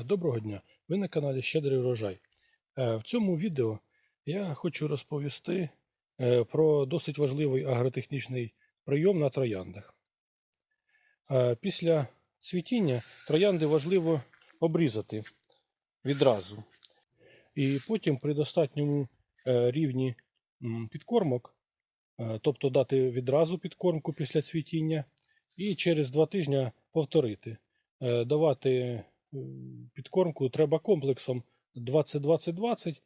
Е, Доброго дня! Ви на каналі Щедрий врожай. Е, В цьому відео я хочу розповісти е, про досить важливий агротехнічний прийом на трояндах. Після цвітіння троянди важливо обрізати відразу. І потім при достатньому рівні підкормок, тобто дати відразу підкормку після цвітіння, і через два тижні повторити. Давати підкормку треба комплексом 20-20-20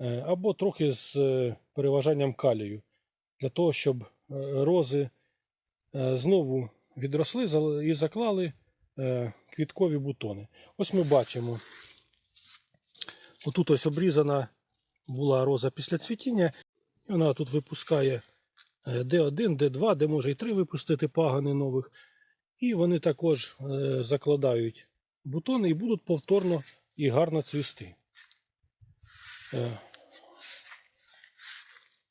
е, або трохи з е, переважанням калію, для того, щоб е, рози знову відросли і заклали квіткові бутони. Ось ми бачимо. Отут ось обрізана була роза після цвітіння, і вона тут випускає е, D1, D2, де може і 3 випустити пагани нових. І вони також закладають бутони і будуть повторно і гарно цвісти. Е,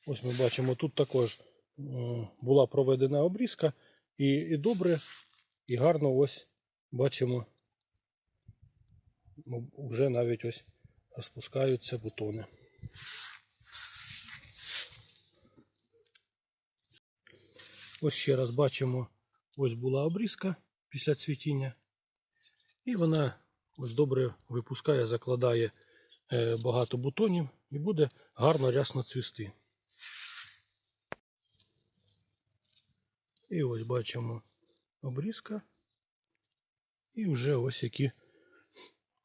ось ми бачимо, тут також е, була проведена обрізка, і, і добре, і гарно ось бачимо, ну, вже навіть ось розпускаються бутони. Ось ще раз бачимо, ось була обрізка після цвітіння. І вона ось добре випускає, закладає е, багато бутонів і буде гарно рясно цвісти. І ось бачимо обрізка. І вже ось які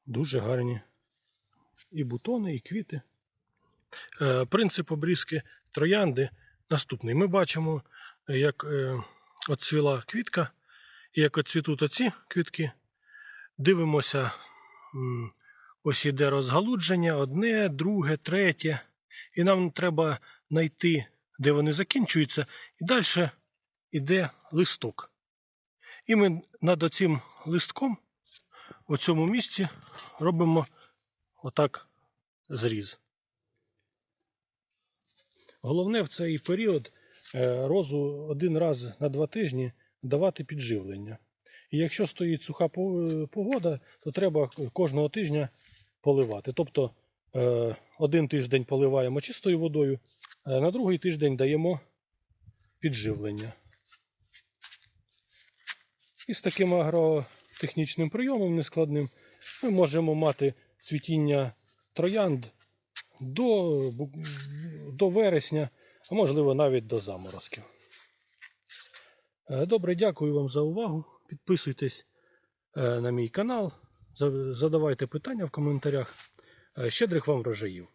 дуже гарні і бутони, і квіти. Е, Принцип обрізки троянди наступний. Ми бачимо, як е, оцвіла квітка, і як оцвітуть оці квітки. Дивимося, ось іде розгалудження, одне, друге, третє. І нам треба знайти, де вони закінчуються, і далі йде листок. І ми над оцим листком у цьому місці робимо отак зріз. Головне в цей період е, розу один раз на два тижні давати підживлення. І якщо стоїть суха погода, то треба кожного тижня поливати. Тобто е, один тиждень поливаємо чистою водою, а на другий тиждень даємо підживлення. І з таким агротехнічним прийомом нескладним ми можемо мати цвітіння троянд до, до вересня, а можливо навіть до заморозків. Е, Добре, дякую вам за увагу. Підписуйтесь е, на мій канал, задавайте питання в коментарях. Е, Щедрих вам врожаїв!